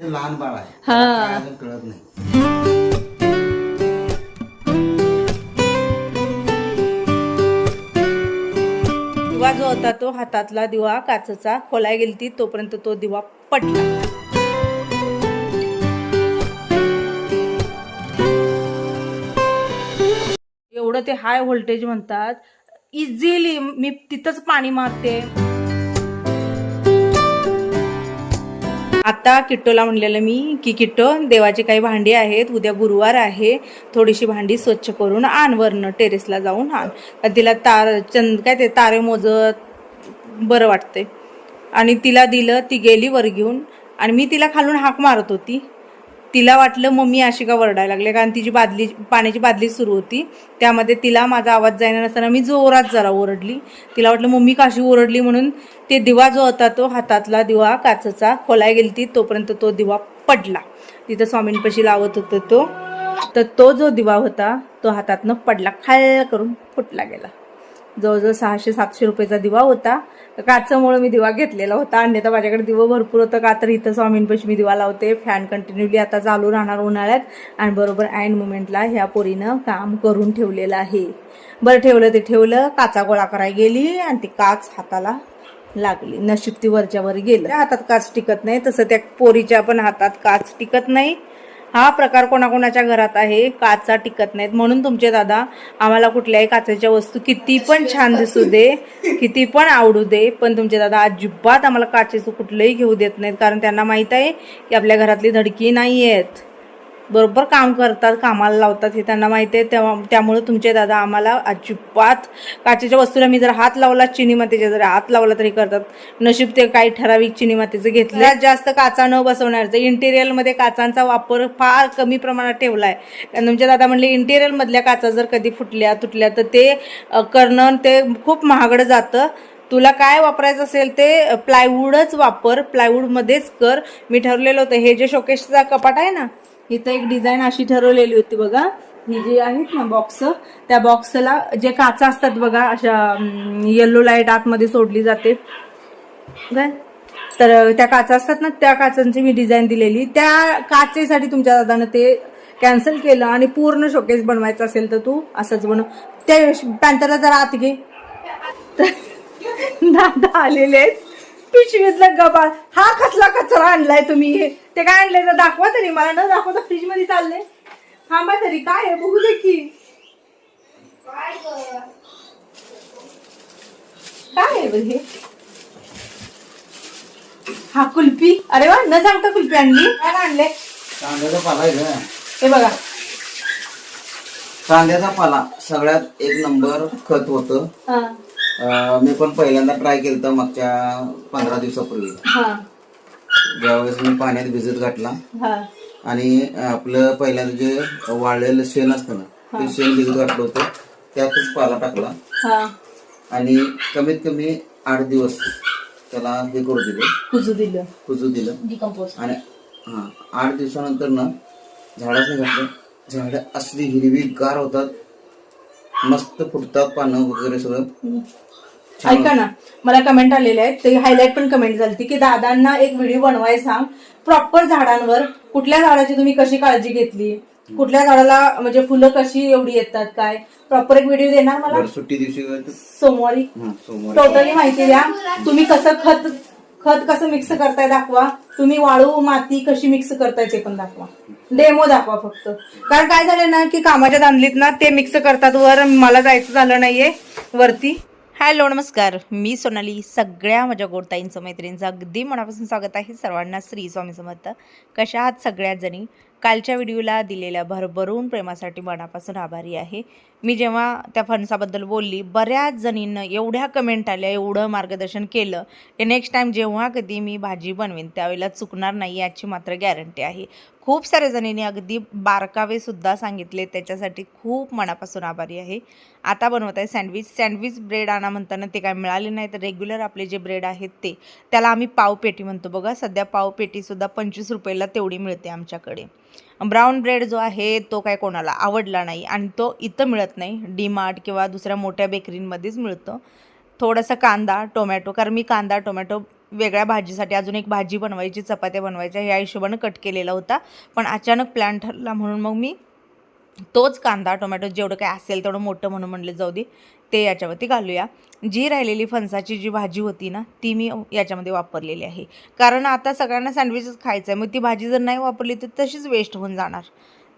हे लहान बाळ आहे. हा. त्याला काय अजून कळत नाही. दिवा जो होता तो हातातला दिवा काचेचा खोलाय गेलती तोपर्यंत तो दिवा पडला एवढं ते हाय व्होल्टेज म्हणतात. इझिली मी तिथंच पाणी मारते. आता किट्टोला म्हणलेलं मी की किट्टो देवाची काही भांडी आहेत उद्या गुरुवार आहे थोडीशी भांडी स्वच्छ करून आण वरनं टेरेसला जाऊन आण. तिला तार चंद काय ते तारे मोजत बरं वाटते आणि तिला दिलं ती गेली वर घेऊन. आणि मी तिला खालून हाक मारत होती. तिला वाटलं मम्मी अशी का वरडायला लागले? कारण तिची बादली पाण्याची बादली सुरू होती. त्यामध्ये तिला माझा आवाज जाईना नसताना मी जोरात जरा ओरडली. तिला वाटलं मम्मी काशी ओरडली? म्हणून ते दिवा जो होता तो हातातला दिवा काचेचा खोलाय गेली ती तोपर्यंत तो दिवा पडला. तिथं स्वामींपाशी लावत होतो तो. तर तो जो दिवा होता तो हातातनं पडला खाल करून फुटला गेला. जवळजवळ सहाशे सातशे रुपयाचा दिवा होता. काचामुळं मी दिवा घेतलेला होता. अन्यथा माझ्याकडे दिवं भरपूर होतं का तर इथं स्वामींपाशी मी दिवा लावते. फॅन कंटिन्युअली आता चालू राहणार उन्हाळ्यात. आणि बरोबर अँड मुमेंटला ह्या पोरीनं काम करून ठेवलेलं आहे. बरं ठेवलं ते ठेवलं. काचा गोळा करायला गेली आणि ती काच हाताला लागली. नशीब ती वरच्यावर गेलं. हातात काच टिकत नाही. तसं त्या पोरीच्या पण हातात काच टिकत नाही. हा प्रकार कोणाकोणाच्या घरात आहे? काचा टिकत नाहीत. म्हणून तुमचे दादा आम्हाला कुठल्याही काचेच्या वस्तू किती पण छान दिसू दे किती पण आवडू दे पण तुमचे दादा अजिबात आम्हाला काचेचं कुठलंही घेऊ देत नाहीत. कारण त्यांना माहीत आहे की आपल्या घरातली धडकी नाही आहेत बरोबर काम करतात कामाला लावतात हे त्यांना माहिती आहे. तेव्हा त्यामुळे तुमचे दादा आम्हाला अजिबात काचेच्या वस्तूला मी जर हात लावला चिनी मातीच्या जर हात लावला तरी करतात. नशीब ते काही ठराविक चिनी मातीचं घेतलं जास्त काचा न बसवण्याचं इंटेरियलमध्ये काचांचा वापर फार कमी प्रमाणात ठेवला आहे कारण तुमचे दादा म्हणले इंटेरियलमधल्या काचा जर कधी फुटल्या तुटल्या तर ते करणं ते खूप महागडं जातं. तुला काय वापरायचं असेल ते प्लायवूडच वापर. प्लायवूडमध्येच कर. मी ठरलेलं होतं हे जे शोकेशचा कपाट आहे ना इथं एक डिझाईन अशी ठरवलेली होती बघा. ही जी आहेत ना बॉक्स त्या बॉक्सला जे काचा असतात बघा अशा येल्लो लाइट आतमध्ये सोडली जाते. काय तर त्या काचा असतात ना त्या काचांची मी डिझाईन दिलेली. त्या काचेसाठी तुमच्या दादानं ते कॅन्सल केलं आणि पूर्ण शोकेस बनवायचं असेल तर तू असंच बनव. त्या पॅन्टरला जरा आत घे. तर दादा आलेले आहेत. पिशवीतला गबाळ. हा कसला कचरा आणलाय तुम्ही? ते काय आणलंय तर दाखवा तरी. मला न दाखवता फ्रीजमध्ये चालले थांबा तरी. काय आहे? बघू दे की. काय आहे बरं हे? हा कुल्फी. अरे वा न सांगता कुल्फी आणली. काय आणले कांद्याचा पाला आहे का हे बघा. कांद्याचा पाला. सगळ्यात एक नंबर खत होतं. हा. मी पण पहिल्यांदा ट्राय केलं मागच्या पंधरा दिवसापूर्वी. ज्यावेळेस मी पाण्यात भिजत घातला आणि आपलं पहिल्यांदा जे वाळलेलं शेण असतं ना ते शेण भिजत घातलं होतं त्यातच पाला टाकला. आणि कमीत कमी आठ दिवस त्याला हे करू दिले. कुजू दिलं. कुजू दिलं. आणि हा आठ दिवसानंतर ना झाडाचं घातलं. झाडं असली हिरवी गार होतात. मस्त फुटतात पानं वगैरे सगळं. ऐका ना मला कमेंट आलेले आहेत. ते हायलाइट पण कमेंट झाली की दादांना एक व्हिडिओ बनवाय सांग. प्रॉपर झाडांवर कुठल्या झाडाची तुम्ही कशी काळजी घेतली? कुठल्या झाडाला म्हणजे फुलं कशी एवढी येतात काय? प्रॉपर एक व्हिडिओ देणार मला? सुट्टी दिवशी हा, सोमवारी. टोटली माहिती द्या. तुम्ही कसं खत खत कसं मिक्स करताय दाखवा. तुम्ही वाळू माती कशी मिक्स करताय ते पण दाखवा. डेमो दाखवा फक्त. कारण काय झालं ना की कामाच्या दांडलीत ना ते मिक्स करतात. वर मला जायचं झालं नाहीये. वरती. हॅलो नमस्कार. मी सोनाली. सगळ्या माझ्या गोडताईंचं मैत्रिणींचं अगदी मनापासून स्वागत आहे सर्वांना. श्री स्वामी समर्थ. कशा आहात सगळ्याजणी कालच्या व्हिडिओला दिलेल्या भरभरून प्रेमासाठी मनापासून आभारी आहे. मी जेव्हा त्या फणसाबद्दल बोलली बऱ्याच जणींना एवढ्या कमेंट आल्या एवढं मार्गदर्शन केलं. की नेक्स्ट टाईम जेव्हा कधी मी भाजी बनवेन त्यावेळेला चुकणार नाही याची मात्र गॅरंटी आहे. खूप साऱ्या जणींनी अगदी बारकावेसुद्धा सांगितले. त्याच्यासाठी खूप मनापासून आभारी आहे. आता बनवत आहे सँडविच. सँडविच ब्रेड आणा म्हणताना ते काय मिळाले नाही. तर रेग्युलर आपले जे ब्रेड आहेत ते त्याला आम्ही पावपेटी म्हणतो बघा. सध्या पावपेटीसुद्धा पंचवीस रुपयाला तेवढी मिळते आमच्याकडे. ब्राऊन ब्रेड जो आहे तो काय कोणाला आवडला नाही आणि तो इथं मिळत नाही. डी मार्ट किंवा दुसऱ्या मोठ्या बेकरींमध्येच मिळतं. थोडासा कांदा टोमॅटो कारण मी कांदा टोमॅटो वेगळ्या भाजीसाठी अजून एक भाजी बनवायची चपात्या बनवायच्या या हिशोबानं कट केलेला होता. पण अचानक प्लॅन ठरला म्हणून मग मी तोच कांदा टोमॅटो जेवढं काय असेल तेवढं मोठं म्हणून म्हणलं जाऊ दे ते याच्यावरती घालूया. जी राहिलेली फणसाची जी भाजी होती ना ती मी याच्यामध्ये वापरलेली आहे. कारण आता सगळ्यांना सँडविचच खायचं आहे मग ती भाजी जर नाही वापरली तर तशीच वेस्ट होऊन जाणार.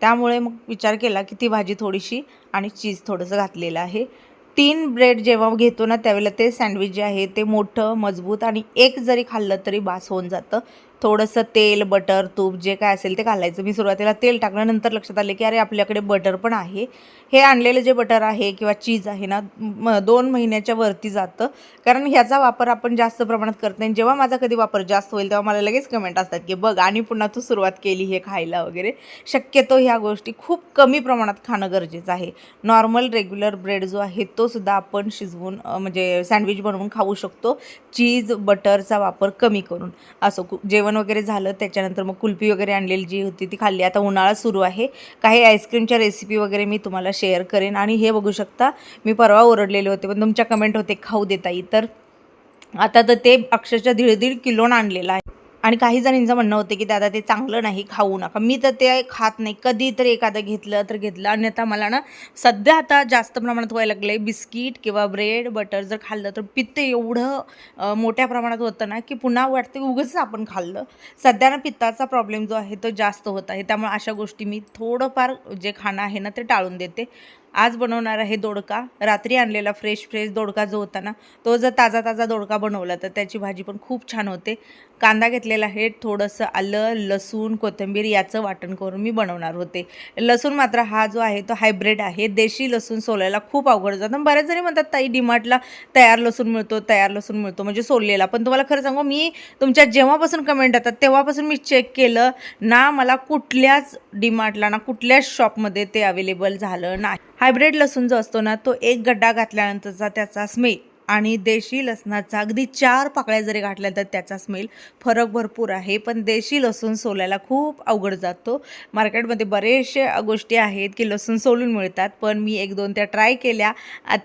त्यामुळे मग विचार केला की ती भाजी थोडीशी आणि चीज थोडंसं घातलेलं आहे. तीन ब्रेड जेव्हा घेतो ना त्यावेळेला ते सँडविच जे आहे ते मोठं मजबूत आणि एक जरी खाल्लं तरी बास होऊन जातं. थोडंसं तेल बटर तूप जे काय असेल ते घालायचं. मी सुरुवातीला तेल टाकल्यानंतर लक्षात आले की अरे आपल्याकडे बटर पण आहे. हे आणलेलं जे बटर आहे किंवा चीज आहे ना म दोन महिन्याच्या वरती जातं. कारण ह्याचा वापर आपण जास्त प्रमाणात करत नाही. जेव्हा माझा कधी वापर जास्त होईल तेव्हा मला लगेच कमेंट असतात की बघ आणि पुन्हा तू सुरुवात केली हे खायला वगैरे. शक्यतो ह्या गोष्टी खूप कमी प्रमाणात खाणं गरजेचं आहे. नॉर्मल रेग्युलर ब्रेड जो आहे तो सुद्धा आपण शिजवून म्हणजे सँडविच बनवून खाऊ शकतो. चीज बटरचा वापर कमी करून. असं कु जेवण वगैरे झालं त्याच्यानंतर मग कुल्फी वगैरे आणलेली जी होती ती खाल्ली. आता उन्हाळा सुरू आहे. काही आईस्क्रीमच्या रेसिपी वगैरे मी तुम्हाला शेअर करेन. आणि हे बघू शकता मी परवा ओरडलेले होते पण तुमच्या कमेंट होते खाऊ देता तर आता तर ते अक्षरशः दीड दीड किलोनं आणलेलं आहे. आणि काही जणींचं म्हणणं होतं की दादा ते चांगलं नाही खाऊ नका. मी तर ते खात नाही. कधी तर एखादं घेतलं तर घेतलं. आणि आता मला ना सध्या आता जास्त प्रमाणात व्हायला लागलं आहे बिस्किट किंवा ब्रेड बटर जर खाल्लं तर पित्त एवढं मोठ्या प्रमाणात होतं ना की पुन्हा वाटतं की आपण खाल्लं. सध्या ना पित्ताचा प्रॉब्लेम जो आहे तो जास्त होत आहे. त्यामुळे अशा गोष्टी मी थोडंफार जे खाणं आहे ना ते टाळून देते. आज बनवणार आहे दोडका. रात्री आणलेला फ्रेश फ्रेश दोडका जो होता ना तो जर ताजा ताजा दोडका बनवला तर त्याची भाजी पण खूप छान होते. कांदा घेतलेला आहे थोडंसं आलं लसूण कोथिंबीर याचं वाटण करून मी बनवणार होते. लसूण मात्र हा जो आहे तो हायब्रिड आहे. देशी लसूण सोलायला खूप अवघड जातं. बऱ्याच जणी म्हणतात ताई डिमार्टला तयार लसूण मिळतो तयार लसूण मिळतो म्हणजे सोललेला. पण तुम्हाला खरं सांगू मी तुमच्या जेव्हापासून कमेंट येतात तेव्हापासून मी चेक केलं ना मला कुठल्याच डिमार्टला ना कुठल्याच शॉपमध्ये ते अवेलेबल झालं नाही. हायब्रिड लसूण जो असतो ना तो एक गड्डा घातल्यानंतरचा त्याचा स्मेल आणि देशी लसणाचा अगदी चार पाकळ्या जरी घातल्या तर त्याचा स्मेल फरक भरपूर आहे. पण देशी लसूण सोलायला खूप अवघड जातो. मार्केटमध्ये बरेचसे गोष्टी आहेत की लसूण सोलून मिळतात पण मी एक दोन त्या ट्राय केल्या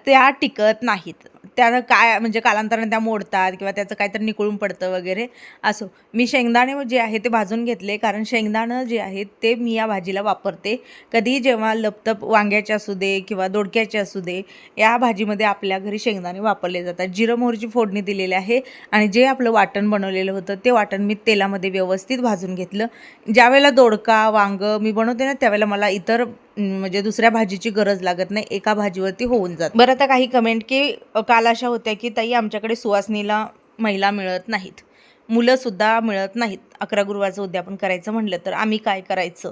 त्या टिकत नाहीत. त्यानं काय म्हणजे कालांतराने त्या मोडतात किंवा त्याचं काहीतरी निकळून पडतं वगैरे असो. मी शेंगदाणे जे आहे ते भाजून घेतले कारण शेंगदाणं जे आहे ते मी या भाजीला वापरते. कधी जेव्हा लपतप वांग्याचे असू दे किंवा दोडक्याचे असू दे या भाजीमध्ये आपल्या घरी शेंगदाणे वापरले जातात. जिरं मोहरीची फोडणी दिलेली आहे आणि जे आपलं वाटण बनवलेलं होतं ते वाटण मी तेलामध्ये व्यवस्थित भाजून घेतलं. ज्यावेळेला दोडका वांग मी बनवते ना त्यावेळेला मला इतर म्हणजे दुसऱ्या भाजीची गरज लागत नाही एका भाजीवरती होऊन जात. बरं आता काही कमेंट की काल अशा होत्या की ताई आमच्याकडे सुवासनीला महिला मिळत नाहीत. मुलंसुद्धा मिळत नाहीत. अकरा गुरुवारचं उद्यापन करायचं म्हणलं तर आम्ही काय करायचं?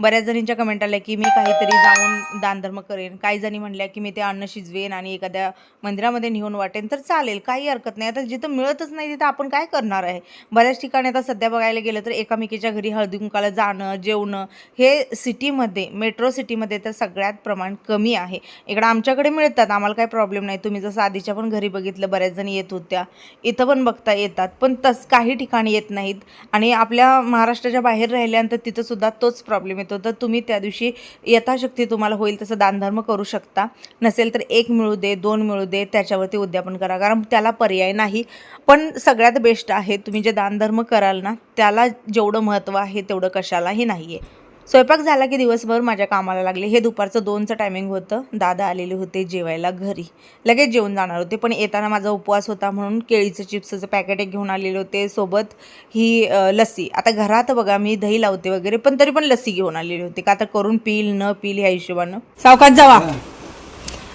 बऱ्याच जणींच्या कमेंट आल्या की मी काहीतरी जाऊन दानधर्म करेन. काही जणी म्हणल्या की मी ते अन्न शिजवेन आणि एखाद्या मंदिरामध्ये नेऊन वाटेन तर चालेल काही हरकत नाही. आता जिथं मिळतच नाही तिथं आपण काय करणार आहे? बऱ्याच ठिकाणी आता सध्या बघायला गेलं तर एकामेकीच्या घरी हळदी कुंकाला जाणं जेवणं हे सिटीमध्ये मेट्रो सिटीमध्ये तर सगळ्यात प्रमाण कमी आहे. इकडं आमच्याकडे मिळतात आम्हाला काही प्रॉब्लेम नाही. तुम्ही जसं आधीच्या पण घरी बघितलं बऱ्याच जणी येत होत्या. इथं पण बघता येतात पण तस काही ठिकाणी येत नाहीत. आणि आपल्या महाराष्ट्राच्या बाहेर राहिल्यानंतर तिथंसुद्धा तोच प्रॉब्लेम येतो. तर तुम्ही त्या दिवशी यथाशक्ती तुम्हाला होईल तसं दानधर्म करू शकता. नसेल तर एक मिळू दे दोन मिळू दे त्याच्यावरती उद्यापन करा. कारण त्याला पर्याय नाही. पण सगळ्यात बेस्ट आहे तुम्ही जे दानधर्म कराल ना त्याला जेवढं महत्त्व आहे तेवढं कशालाही नाही आहे स्वयंपाक झाला की दिवसभर माझ्या कामाला लागले. हे दुपारचं दोनचं टायमिंग होतं. दादा आलेले होते जेवायला घरी. लगेच जेवून जाणार होते. पण येताना माझा उपवास होता म्हणून केळीचं चिप्सचं पॅकेट एक घेऊन आलेले होते. सोबत ही लस्सी. आता घरात बघा मी दही लावते वगैरे पण तरी पण लस्सी घेऊन आलेली होती. का तर करून पिल न पिल ह्या हिशोबानं. सावकात जावा.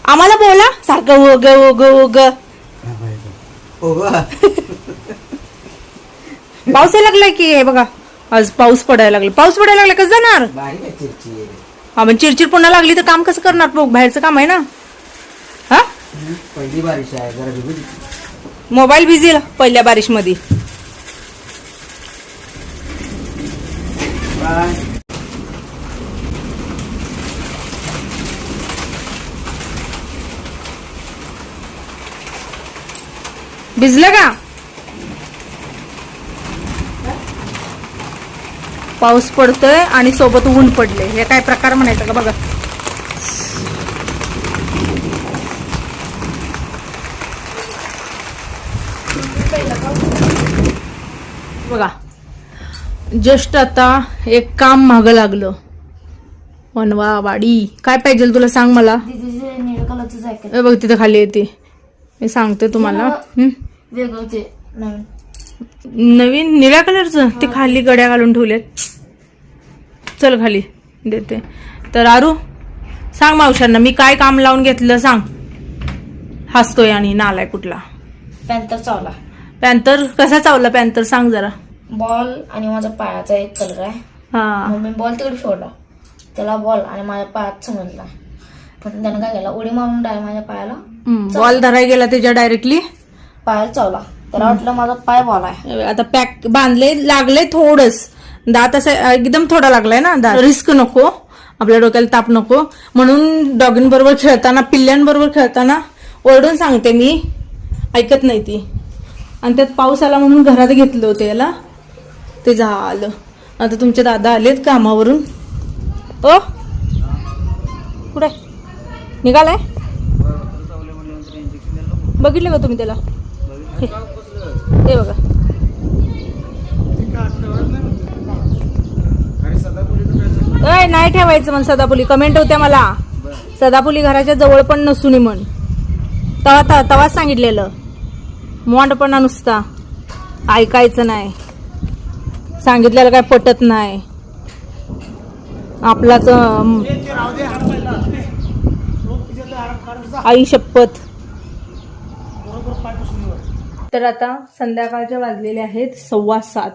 आम्हाला बोला. सारखं हो ग हो ग हो ग. हो ग पाऊस लागलाय की हे बघा? आज पाऊस पडायला लागला. पाऊस पडायला लागला कसं जाणार? बारीक आहे चिरचिर. हा पण चिरचिर पुन्हा लागली तर काम कसं करणार? मग बाहेरचं काम आहे ना? हा? पहिली बारिश आहे जरा भिजू दे. मोबाईल भिजेल पहिल्या बारिशमध्ये बाय. भिजलं का? पाऊस पडतोय आणि सोबत ऊन पडले. हे काय प्रकार म्हणायचं का? बघा. बघा. जस्ट आता एक काम मागं लागलं. वनवा वाडी काय पाहिजे तुला सांग मला? बघ तिथं खाली येते मी सांगते तुम्हाला. नवीन? निळ्या कलरचं? ते खाली गड्या घालून ठेवलेत. चल खाली देते. तर आरू सांग मावशांना मी काय काम लावून घेतलं सांग. हसतोय आणि नालाय कुठला. पॅन्थर चावला. पॅन्थर? कसा चावला पॅन्थर? सांग जरा. बॉल आणि माझ्या पायाचा एक कलर आहे. हा. मग मी बॉल तिकडे सोडला. त्याला बॉल आणि माझ्या पायात समजला पण त्यानं काय केलं? उडी मारून डाय माझ्या पायाला बॉल धराय गेला त्याच्या डायरेक्टली पायाला चावला. त्याला वाटलं माझा पाय बॉल आहे. आता पॅक बांधले लागले थोडस दात असं एकदम थोडा लागलाय ना दात. रिस्क नको. आपल्या डोक्याला ताप नको. म्हणून डॉगींबरोबर खेळताना पिल्ल्यांबरोबर खेळताना ओरडून सांगते मी. ऐकत नाही ती. आणि त्यात पाऊस आला म्हणून घरात घेतलं होतं याला. ते झालं. आता तुमचे दादा आलेत कामावरून. ओ? कुठे? निघालाय? बघितलं का तुम्ही त्याला? हे बघा. अय नाही ठेवायचं म्हण सदापुली. कमेंट होत्या मला. सदापुली घराच्या जवळ पण नसून म्हण. तवा तवा तवाच सांगितलेलं. मोंडपणा नुसता. ऐकायचं नाही. सांगितलेलं काय पटत नाही. आपलाच आई शपथ. तर आता संध्याकाळच्या वाजलेले आहेत सव्वा सात.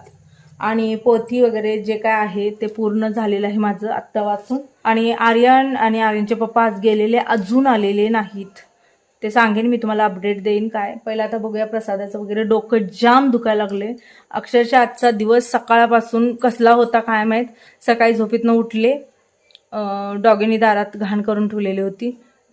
आणि पोथी वगैरे जे काय आहे ते पूर्ण झालेलं आहे माझं आत्ता वाचून. आणि आर्यन आणि आर्यनचे पप्पा आज गेलेले अजून आलेले नाहीत. ते सांगेन मी तुम्हाला अपडेट देईन काय. पहिलं आता बघूया प्रसादाचं वगैरे. डोकं जाम दुखायला लागले. अक्षरशः आजचा दिवस सकाळपासून कसला होता काय माहीत. सकाळी झोपेतनं उठले. डॉगीनी दारात घाण करून ठेवलेली होती.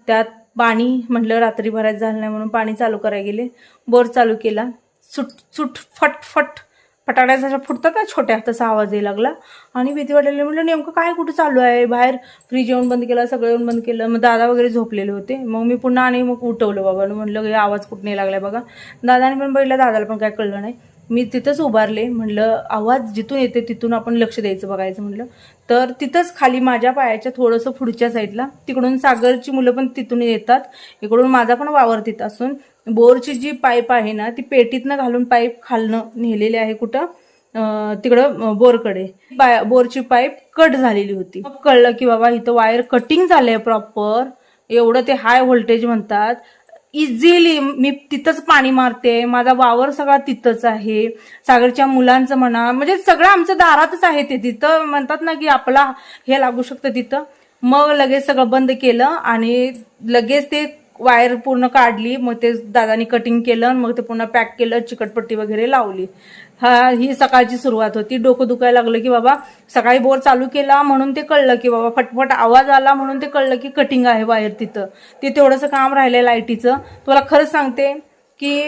त्यात पाणी म्हटलं रात्री भरायचं झालं नाही म्हणून पाणी चालू करायला गेले. बोर चालू केला. सुट सुट फटफट. फटाकड्या जशा फुटतात ना छोट्या तसा आवाज यायला लागला. आणि भीती वाटायला म्हटलं नेमकं काय कुठं चालू आहे? बाहेर फ्रीज येऊन बंद केलं सगळं येऊन बंद केलं. मग दादा वगैरे झोपलेले होते. मग मी पुन्हा आणि मग उठवलं बाबा. म्हटलं हे आवाज कुठं नाही लागलाय बघा. दादाने पण बघितलं दादाला पण काय कळलं नाही. मी तिथंच उभारले. म्हणलं आवाज जिथून येते तिथून आपण लक्ष द्यायचं बघायचं. म्हटलं तर तिथंच खाली माझ्या पायाच्या थोडंसं पुढच्या साईडला तिकडून सागरची मुलं पण तिथून येतात. इकडून माझा पण वावर तिथं असून बोरची जी पाईप आहे ना ती पेटीतनं घालून पाईप खालनं नेलेली आहे कुठं? तिकडं बोरकडे. पाय- बोरची पाईप कट झालेली होती. मग कळलं की बाबा इथं वायर कटिंग झालंय प्रॉपर. एवढं ते हाय व्होल्टेज म्हणतात. इझिली मी तिथंच पाणी मारते. माझा वावर सगळा तिथंच आहे. सागरच्या मुलांचं म्हणा म्हणजे सगळं आमचं दारातच आहे ते तिथं. म्हणतात ना की आपला हे लागू शकतं तिथं. मग लगेच सगळं बंद केलं आणि लगेच ते वायर पूर्ण काढली मग ते दादानी कटिंग केलं मग ते पुन्हा पॅक केलं चिकटपट्टी वगैरे लावली. हा ही सकाळची सुरुवात होती. डोकं दुखायला लागलं की बाबा सकाळी बोर चालू केला म्हणून ते कळलं की बाबा फटफट आवाज आला म्हणून ते कळलं की कटिंग आहे वायर तिथं. ते तेवढंसं काम राहिलंय लाईटीचं. तुला खरंच सांगते की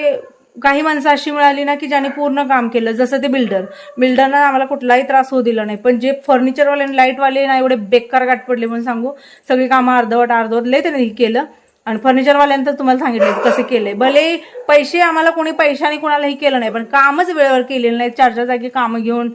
काही माणसं अशी मिळाली ना की ज्यांनी पूर्ण काम केलं. जसं ते बिल्डर बिल्डरना आम्हाला कुठलाही त्रास होऊ दिला नाही. पण जे फर्निचरवाले आणि लाईटवाले ना एवढे बेकार गाठ पडले म्हणून सांगू. सगळी कामं अर्धवट अर्धवट लय त्याने केलं. आणि फर्निचरवाल्यांतर तुम्हाला सांगितलं कसं केलंय. भले पैसे आम्हाला कोणी पैशाने कोणालाही केलं नाही पण कामच वेळेवर केलेलं नाही. चार चार जागी कामं घेऊन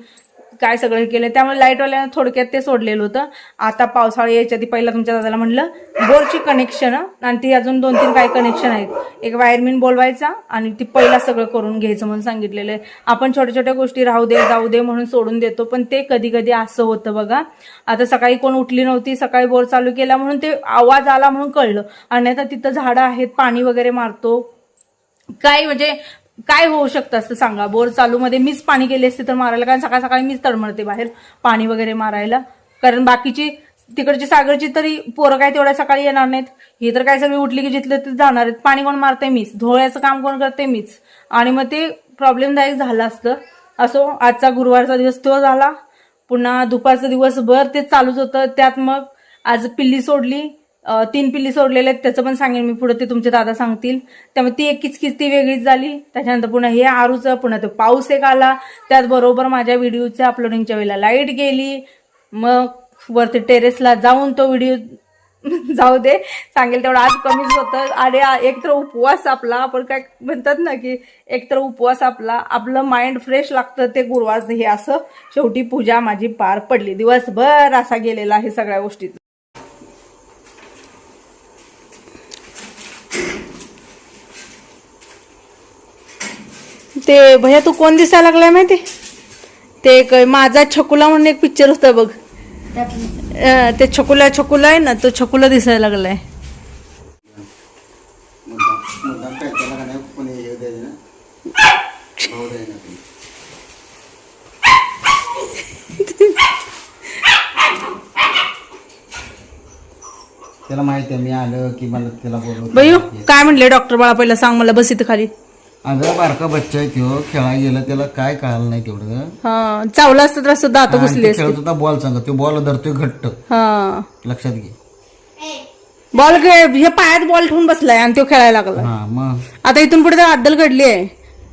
काय सगळं हे केलं त्यामुळे लाईटवाल्यानं थोडक्यात ते सोडलेलं होतं. आता पावसाळा यायच्या आधी पहिला तुमच्या दादाला म्हणलं बोरची कनेक्शन आणि ती अजून दोन तीन काही कनेक्शन आहेत. एक वायरमॅन बोलवायचा आणि ती पहिला सगळं करून घ्यायचं म्हणून सांगितलेलं आहे. आपण छोट्या छोट्या गोष्टी राहू दे जाऊ दे म्हणून सोडून देतो पण ते कधी कधी असं होतं बघा. आता सकाळी कोण उठली नव्हती सकाळी बोर चालू केला म्हणून ते आवाज आला म्हणून कळलं. आणि आता तिथं झाडं आहेत पाणी वगैरे मारतो. काय म्हणजे काय होऊ शकतं असं सांगा. बोर चालू मध्ये मीच पाणी गेले असते तर मारायला कारण सकाळ सकाळी मीच तडमडते बाहेर पाणी वगैरे मारायला. कारण बाकीची तिकडची सागरची तरी पोरं काय तेवढ्या सकाळी येणार नाहीत. ही तर काय सगळी उठली की जिथले ते जाणार आहेत. पाणी कोण मारते मीच. धोळ्याचं काम कोण करते मीच. आणि मग ते प्रॉब्लेमदायक झालं असतं. असो आजचा गुरुवारचा दिवस तो झाला. पुन्हा दुपारचा दिवसभर ते चालूच होतं. त्यात मग आज पिल्ली सोडली. तीन पिल्ली सोडलेले आहेत त्याचं पण सांगेन मी पुढे ते तुमचे दादा सांगतील. त्यामुळे ती एक किचकिच ती वेगळीच झाली. त्याच्यानंतर पुन्हा हे आरूचं पुन्हा तो पाऊस एक आला. त्याचबरोबर माझ्या व्हिडिओच्या अपलोडिंगच्या वेळेला लाइट गेली. मग वरती टेरेसला जाऊन तो व्हिडिओ जाऊ दे सांगेल तेवढं आज कमीच होतं. आणि एक तर उपवास आपला आपण काय म्हणतात ना की एक तर उपवास आपला. आपलं माइंड फ्रेश लागतं ते गुरुवार हे असं. शेवटी पूजा माझी पार पडली. दिवसभर असा गेलेला आहे सगळ्या गोष्टीचा. ते भैया तू कोण दिसायला लागलाय माहिती? ते एक माझा छकुला म्हणून एक पिक्चर होता बघ. अं, ते छकुला छकुला आहे ना तो छकुला दिसायला लागलाय. मुद्दाम मुद्दाम काय त्याला का नाही कोणी हे द्यायचं ना भाऊ द्यायला कोणी. त्याला माहीत आहे मी आलं की मला त्याला बोलवतो. काय म्हणले डॉक्टर बाळा पहिला सांग मला बस इथं खाली. अगं बारका बच्चा आहे त्यो खेळायला गेला त्याला काय कळालं नाही तेवढं. हा चावलं असतं तर असं दात घुसले तो असते. खेळत होता बॉल सांग तो बॉल धरतोय घट्ट. हा. लक्षात घे. बॉल हे पायात बॉल ठेवून बसलाय आणि तो खेळायला लागला. हा मग? आता इथून पुढे तर अद्दल घडली आहे.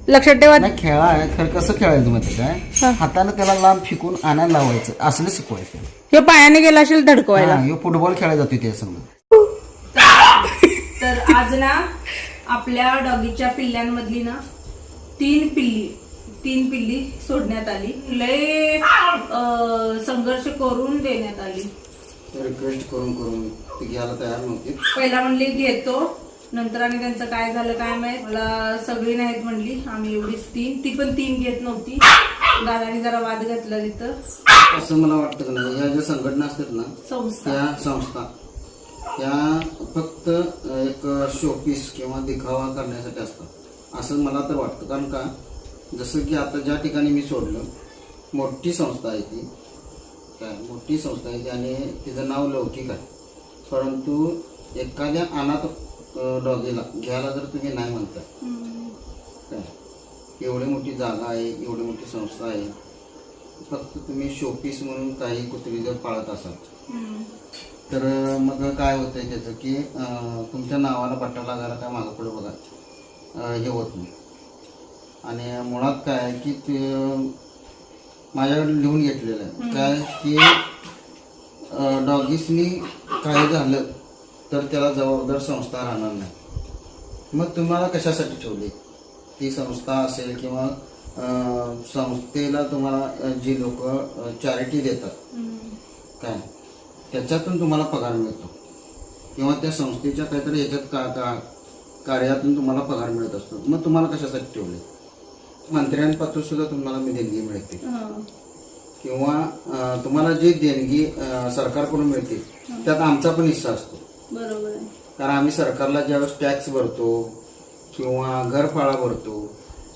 लक्षात ठेवा. नाही खेळा आहे खरं कसं खेळायचं माहिती काय हा. हाताने त्याला लांब फिकून आणायला लावायचं असलं शिकवायचं. हे पायाने गेला असेल धडकवायला. हा, ह्यो फुटबॉल खेळायला जातोय त्या संग तर आज ना आपल्या डॉगीच्या पिल्ल्यांमधली ना तीन पिल्ली तीन पिल्ली सोडण्यात आली. लय संघर्ष करून देण्यात आली. रिक्वेस्ट करून करून ती घ्यायला तयार नव्हती. पहिला म्हणली घेतो. नंतर आणि त्यांचं काय झालं काय माहीत? मला सगळी नाहीत म्हणली. आम्ही एवढीच तीन. ती पण तीन घेत नव्हती. दादाने जरा वाद घातला तिथं. असं मला वाटतं की नाही ह्या ज्या संघटना असतात ना संस्था. त्या संस्था त्या फक्त एक शोपीस किंवा दिखावा करण्यासाठी असतात. असं मला तर वाटतं. कारण का? जसं की आता ज्या ठिकाणी मी सोडलं मोठी संस्था आहे ती. काय? मोठी संस्था आहे ती आणि तिचं नाव लौकिक आहे. परंतु एखाद्या अनाथ डॉगीला घ्यायला जर तुम्ही नाही म्हणता. काय? एवढी मोठी जागा आहे एवढी मोठी संस्था आहे. फक्त तुम्ही शोपीस म्हणून काही कुत्री जर पाळत असाल. तर मग काय होतंय त्याचं की तुमच्या नावाला पट्टा लागायला काय मागं पुढे बघा. हे होत नाही. आणि मुळात काय आहे की ते माझ्याकडे लिहून घेतलेलं आहे. काय की डॉगीसनी काही झालं तर त्याला जबाबदार संस्था राहणार नाही. मग तुम्हाला कशासाठी ठेवली? ती संस्था असेल किंवा संस्थेला तुम्हाला जी लोक चॅरिटी देतात. काय? त्याच्यातून तुम्हाला पगार मिळतो. किंवा त्या संस्थेच्या काहीतरी याच्यात का का कार्यातून तुम्हाला पगार मिळत असतो. मग तुम्हाला कशासाठी ठेवले? मंत्र्यांपासून सुद्धा तुम्हाला मी देणगी मिळते. किंवा तुम्हाला जी देणगी सरकारकडून मिळते त्यात आमचा पण हिस्सा असतो. कारण आम्ही सरकारला ज्यावेळेस टॅक्स भरतो किंवा घरफाळा भरतो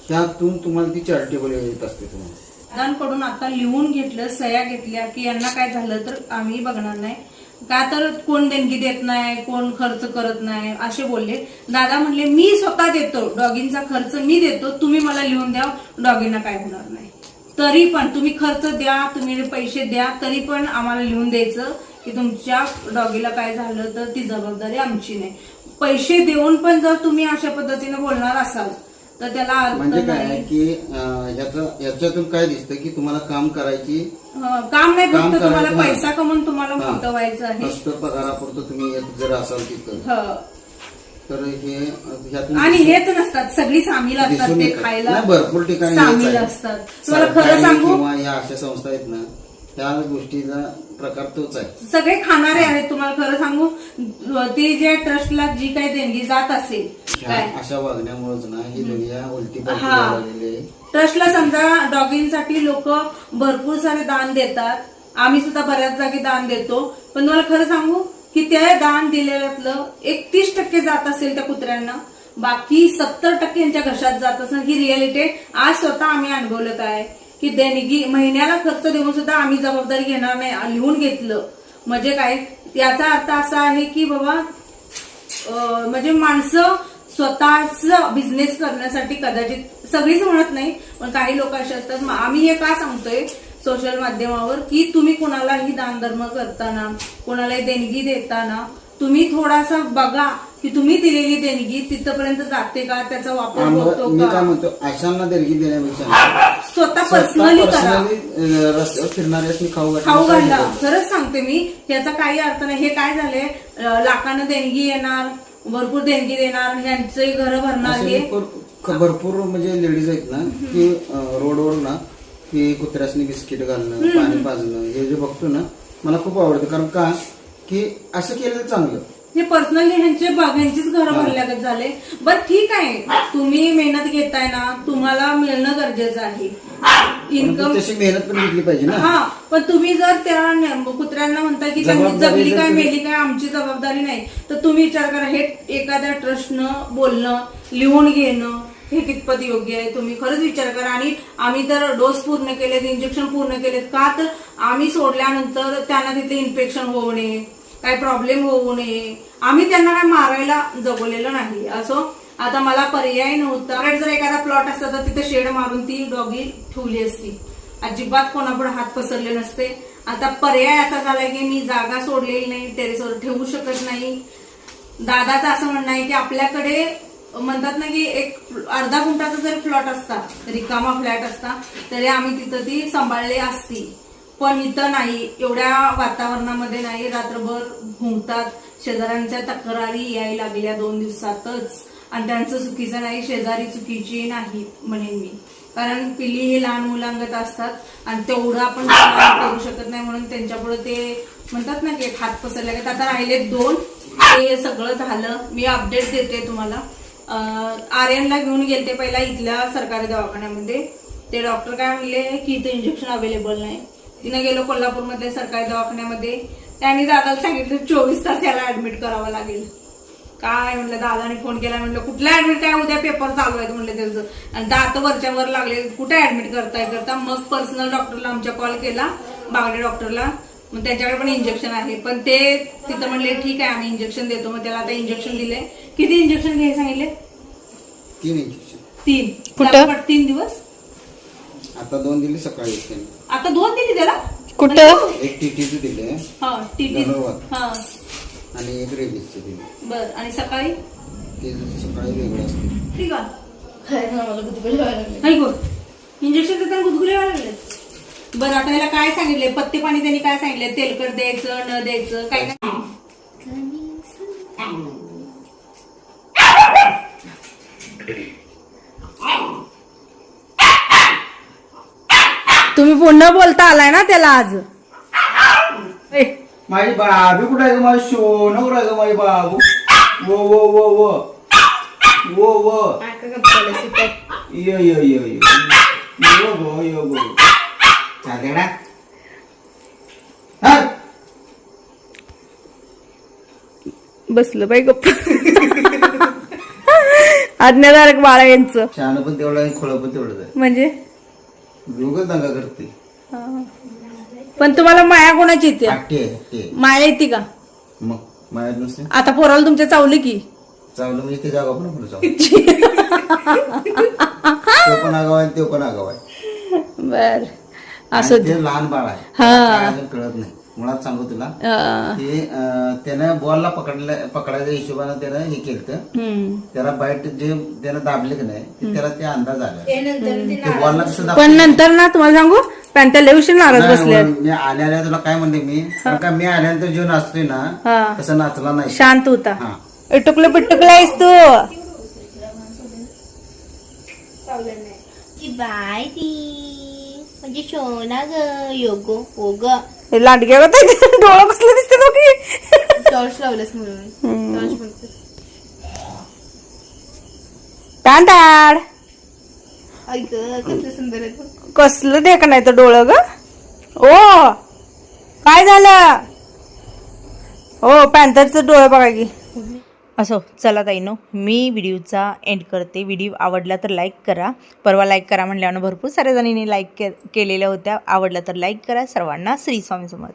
त्यातून तुम्हाला ती चॅरिटेबल येत असते तुम्हाला. दादांकडून आता लिहून घेतलं सह्या घेतल्या की यांना काय झालं तर आम्ही बघणार नाही. का तर कोण देणगी देत नाही कोण खर्च करत नाही असे बोलले. दादा म्हणले मी स्वतः देतो डॉगींचा खर्च मी देतो तुम्ही मला लिहून द्या डॉगींना काय होणार नाही. तरी पण तुम्ही खर्च द्या तुम्ही पैसे द्या तरी पण आम्हाला लिहून द्यायचं की तुमच्या डॉगीला काय झालं तर ती जबाबदारी आमची नाही. पैसे देऊन पण जर तुम्ही अशा पद्धतीने बोलणार असाल तर त्याला अर्थ म्हणजे काय नाही आहे की अं, याचं याच्यातून काय दिसतं की तुम्हाला काम करायची हं, काम नाही काम फक्त तुम्हाला करायचं पैसा कमवून तुम्हाला हा. मोठं व्हायचं आहे फक्त पगारापुरतं तुम्ही येत जर असाल तिथं हं. तर हे आणि हेच नसतात सगळी सामील असतात दिसून ते येतं. खायला नाही, भरपूर ठिकाणी हेच सामील आहे. असतात तुम्हाला खरं सरकारी सांगू किंवा या अशा संस्था आहेत ना त्या गोष्टीचा प्रकार तोच आहे. सगळे खाणारे आहेत तुम्हाला खरं सांगू? ती जे ट्रस्टला जी काही देणगी जात असेल ह्या काय? अशा वागण्यामुळेच ना ही दुनिया उलटी पालटी हा. आहे. ट्रस्टला समजा डॉगिंगसाठी लोक भरपूर सारे दान देतात. आम्ही सुद्धा बऱ्याच जागी दान देतो. पण तुम्हाला खरं सांगू की त्या दान दिलेल्यातलं एकतीस टक्के जात असेल त्या कुत्र्यांना बाकी सत्तर टक्के यांच्या घशात जात असेल. ही रिअलिटी आज स्वतः आम्ही अनुभवलं काय? की देणगी महिन्याला खर्च देऊन सुद्धा आम्ही जबाबदारी घेणार नाही लिहून घेतलं. म्हणजे काय? याचा अर्थ असा आहे की बाबा म्हणजे माणसं स्वतःच बिझनेस करण्यासाठी कदाचित सगळीच म्हणत नाही पण काही लोक असे असतात. आम्ही हे का सांगतोय सोशल माध्यमावर? की तुम्ही कुणालाही दानधर्म करताना कोणालाही देणगी देताना तुम्ही थोडासा बघा की तुम्ही दिलेली देणगी तिथपर्यंत जाते का? त्याचा वापर होतो मी काय का म्हणतो अशांना देणगी देण्यापेक्षा स्वतः पर्सनली करा. पर्सनली रस्त्यावर फिरणाऱ्यासनी खाऊ घातली खाऊ तर घाला. काय खरंच सांगते मी याचा काही अर्थ नाही. हे काय झालंय अं, लाखानं देणगी येणार भरपूर देणगी देणार ह्यांचे घर भरणार असे हे? भरपूर भरपूर म्हणजे लेडीज आहेत ना की अं, रोडवर ना की कुत्र्यासनी बिस्किट घालणं पाणी पाजणं हे जे बघतो ना मला खूप आवडतं. कारण का? की असं केलेलं चांगलं. हे पर्सनली ह्यांचे ह्यांचीच घरं भरल्यागत झाले. बर ठीक आहे. तुम्ही मेहनत घेताय ना तुम्हाला मिळणं गरजेचं आहे. इन्कम तशी मेहनत पण घेतली पाहिजे ना. हा पण तुम्ही जर त्या कुत्र्यांना म्हणता की त्यांनी जगली काय मेली काय आमची जबाबदारी नाही. तर तुम्ही विचार करा हे एखाद्या ट्रस्टनं बोलणं लिहून घेणं हे कितपत योग्य आहे? तुम्ही खरंच विचार करा. आणि आम्ही तर डोस पूर्ण केलेत इंजेक्शन पूर्ण केलेत. का तर आम्ही सोडल्यानंतर त्यांना तिथे इन्फेक्शन होऊ नये. काय प्रॉब्लेम होऊ नये. आम्ही त्यांना काय मारायला जगवलेलं नाही. असो? आता मला पर्याय नव्हता. कारण जर एखादा प्लॉट असता तर तिथे शेड मारून ती डॉगी ठेवली असती. अजिबात कोणापुढे हात पसरले नसते. आता पर्याय असा झालाय की मी जागा सोडलेली नाही टेरेसवर ठेवू शकत नाही. दादाचं असं म्हणणं आहे की आपल्याकडे म्हणतात ना की एक अर्धा गुंटाचा जरी प्लॉट असता रिकामा फ्लॅट असता तरी आम्ही तिथं ती सांभाळली असती. पण इथं नाही. एवढ्या वातावरणामध्ये नाही. रात्रभर घुमतात. शेजाऱ्यांच्या तक्रारी यायला लागल्या दोन दिवसातच. आणि त्यांचं चुकीचं नाही. शेजारी चुकीची नाही म्हणेन मी. कारण पिली हे लहान मुलांगत असतात आणि तेवढं आपण करू शकत नाही म्हणून त्यांच्यापुढे ते म्हणतात ना की हात पसरल्या का आता राहिले दोन. ते सगळं झालं. मी अपडेट देते तुम्हाला. आर्यनला घेऊन गेलते पहिला इथल्या सरकारी दवाखान्यामध्ये. ते डॉक्टर काय म्हणले की इथं इंजेक्शन अवेलेबल नाही. तिने गेलो कोल्हापूरमध्ये सरकारी दवाखान्यामध्ये. त्यांनी दादाला सांगितलं चोवीस तास याला ऍडमिट करावं लागेल. काय म्हणलं दादाने फोन केला म्हणलं कुठला ऍडमिट काय उद्या पेपर चालू आहेत म्हणलं त्याचं. आणि दात वरच्या वर लागले कुठे ऍडमिट करताय? करता मग पर्सनल डॉक्टरला आमच्या कॉल केला बागडे डॉक्टरला मग त्याच्याकडे पण इंजेक्शन आहे. पण ते तिथं म्हणले ठीक आहे आम्ही इंजेक्शन देतो. मग त्याला आता इंजेक्शन दिले किती इंजेक्शन घ्यायला सांगितले? तीन इंजेक्शन तीन. तीन दिवस? आता दोन दिली सकाळी. आता दोन दिली त्याला? कुठं? एक टीटीचं दिले हा टीटी. धन्यवाद. हा. आणि एक रेबीजचं दिले बर आणि सकाळी? ते सकाळी वेगळे असते. ठीक आहे. नाही गो. इंजेक्शन देताना गुदगुले व्हायला लागले. बरं आता ह्याला काय सांगितले पत्ते पाणी त्यांनी काय सांगितले तेलकट द्यायचं न द्यायचं काय नाही पुन्हा बोलता आलाय ना त्याला आज. ए, माझी बाबी कुठे आहे ग? माझी सोनं कुठे आहे ग? माझी बाबू? वो वो वो वो. वो वो. यो यो यो यो. यो गो यो गो. चालेडा बसलं बाई गप्प. आज्ञाधारक बाळा यांचं. शहाणं पण तेवढं खोळं पण तेवढंच आहे म्हणजे? दोघं दंगा करते. पण तुम्हाला माया कोणाची येते? आट्टी आहे आट्टी आहे माया येते का? मग मायात नसते आता पोराला तुमच्या चावली की? चावलं म्हणजे ते जागा पण पुढे तो पण आगाव आहे तो पण आगाव आहे. बर. असं ते लहान बाळ आहे. हा. काय अजून कळत नाही. मुळात सांगू तुला. ते त्यानं बॉलला पकडल्या पकडायच्या हिशोबानं त्यानं हे केलं. त्याला बाईट जे त्यानं दाबले की नाही ते त्याला ते अंदाज आला. ते बॉलला कसं पण नंतर ना तुम्हाला सांगू पॅन्ट लय उशीर नाराज बसले मी आल्या आल्या तुला काय म्हणते मी? का मी आल्यानंतर जो नाचतोय ना तसं नाचला नाही. शांत होता. हा. इटुकलं पिटुकलं आहेस तू. बाय ती. म्हणजे शोना ग योगो हो ग. हे लांडगे होत डोळं कसलं दिसते की टॉर्च लावलंस म्हणून. टॉर्च म्हणतो टांटाड ऐक कसलं सुंदर आहे बघ. कसलं देख नाही तर डोळं ग. ओ काय झालं? हो पॅन्थरचं डोळं बघा की. असो चला ताईनो मी व्हिडिओचा एंड करते. व्हिडिओ आवडला तर लाईक करा. परवा लाईक करा म्हणल्यानं भरपूर साऱ्या जणींनी लाईक के केलेल्या होत्या. आवडला तर लाईक करा. सर्वांना श्री स्वामी समर्थ.